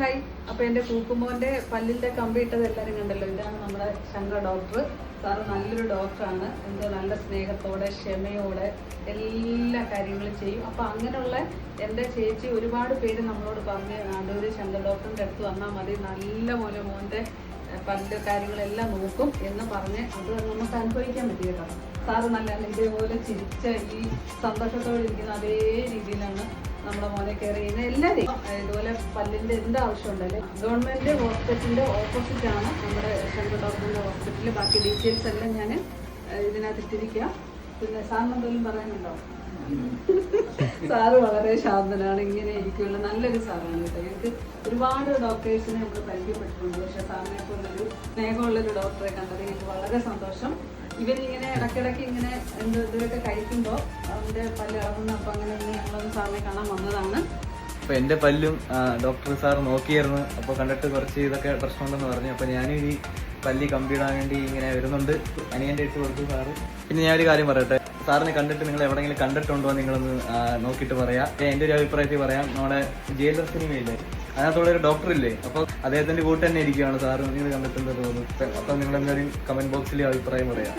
Hi. എന്റെ കൂക്കുമോന്റെ പല്ലിന്റെ കമ്പി ഇട്ടത് എല്ലാരും കണ്ടല്ലോ. ഇതാണ് നമ്മുടെ ശങ്കർ ഡോക്ടർ. സാറ് നല്ലൊരു ഡോക്ടറാണ്. എന്തോ നല്ല സ്നേഹത്തോടെ ക്ഷമയോടെ എല്ലാ കാര്യങ്ങളും ചെയ്യും. അപ്പൊ അങ്ങനെയുള്ള എന്റെ ചേച്ചി ഒരുപാട് പേര് നമ്മളോട് പറഞ്ഞ് അടൂര് ശങ്കർ ഡോക്ടറിന്റെ അടുത്ത് വന്നാൽ മതി. നല്ല പോലെ മോന്റെ പല്ല് കാര്യങ്ങളെല്ലാം നോക്കും എന്ന് പറഞ്ഞ് അത് നമുക്ക് അനുഭവിക്കാൻ പറ്റി കേട്ടോ. സാറ് നല്ല ഇതേപോലെ ചിരിച്ച ഈ സന്തോഷത്തോടെ ഇരിക്കുന്ന അതേ രീതിയിലാണ് നമ്മുടെ മോനെ കെയർ ചെയ്യുന്ന എല്ലാവരെയും ഇതുപോലെ പല്ലിന്റെ എന്ത് ആവശ്യമുണ്ടെങ്കിലും ഗവൺമെന്റ് ഹോസ്പിറ്റലിന്റെ ഓപ്പോസിറ്റ് ആണ് നമ്മുടെ ശങ്കർ ഡോക്ടറിന്റെ ഹോസ്പിറ്റലിൽ ബാക്കി ഡീറ്റെയിൽസ് എല്ലാം ഞാൻ ഇതിനകത്ത് ഇട്ടിരിക്കാം. പിന്നെ സാറിന് എന്തെങ്കിലും പറയാനുണ്ടോ? സാറ് വളരെ ശാന്തനാണ് ഇങ്ങനെ ഇരിക്കുമല്ലോ നല്ലൊരു സാറാണ് കേട്ടോ. എനിക്ക് ഒരുപാട് ഡോക്ടേഴ്സിനെ നമ്മൾ പരിചയപ്പെട്ടിട്ടുണ്ട്. പക്ഷെ സാറിനെ പോലൊരു സ്നേഹമുള്ളൊരു ഡോക്ടറെ കണ്ടത് എനിക്ക് വളരെ സന്തോഷം. ഇവരിങ്ങനെ ഇടയ്ക്കിടയ്ക്ക് ഇങ്ങനെ എന്ത് ഇതിലൊക്കെ കഴിക്കുമ്പോൾ അപ്പം അങ്ങനെ ഞങ്ങളൊന്ന് സാറിനെ കാണാൻ വന്നതാണ്. എന്റെ പല്ലും ഡോക്ടർ സാർ നോക്കിയായിരുന്നു. അപ്പൊ കണ്ടിട്ട് കുറച്ച് ഇതൊക്കെ പ്രശ്നമുണ്ടെന്ന് പറഞ്ഞു. അപ്പൊ ഞാനും ഈ പല്ലി കമ്പിയിടാൻ വേണ്ടി ഇങ്ങനെ വരുന്നുണ്ട്. അനിയന്റെ ഇട്ട് കൊടുത്തു സാറ്. പിന്നെ ഞാനൊരു കാര്യം പറയട്ടെ. സാറിനെ കണ്ടിട്ട് നിങ്ങൾ എവിടെയെങ്കിലും കണ്ടിട്ടുണ്ടോ നിങ്ങളൊന്ന് നോക്കിയിട്ട് പറയാം. എന്റെ എന്റെ ഒരു അഭിപ്രായത്തിൽ പറയാം. നമ്മുടെ ജയിലർ സിനിമയില്ലേ? അതിനകത്തുള്ള ഒരു ഡോക്ടർ ഇല്ലേ? അപ്പൊ അദ്ദേഹത്തിന്റെ കൂട്ട് തന്നെ ഇരിക്കുകയാണ് സാറ്. നിങ്ങൾ കണ്ടിട്ടുണ്ടെന്ന് തോന്നുന്നു. അപ്പൊ നിങ്ങൾ എന്തായാലും കമന്റ് ബോക്സിൽ അഭിപ്രായം പറയാം.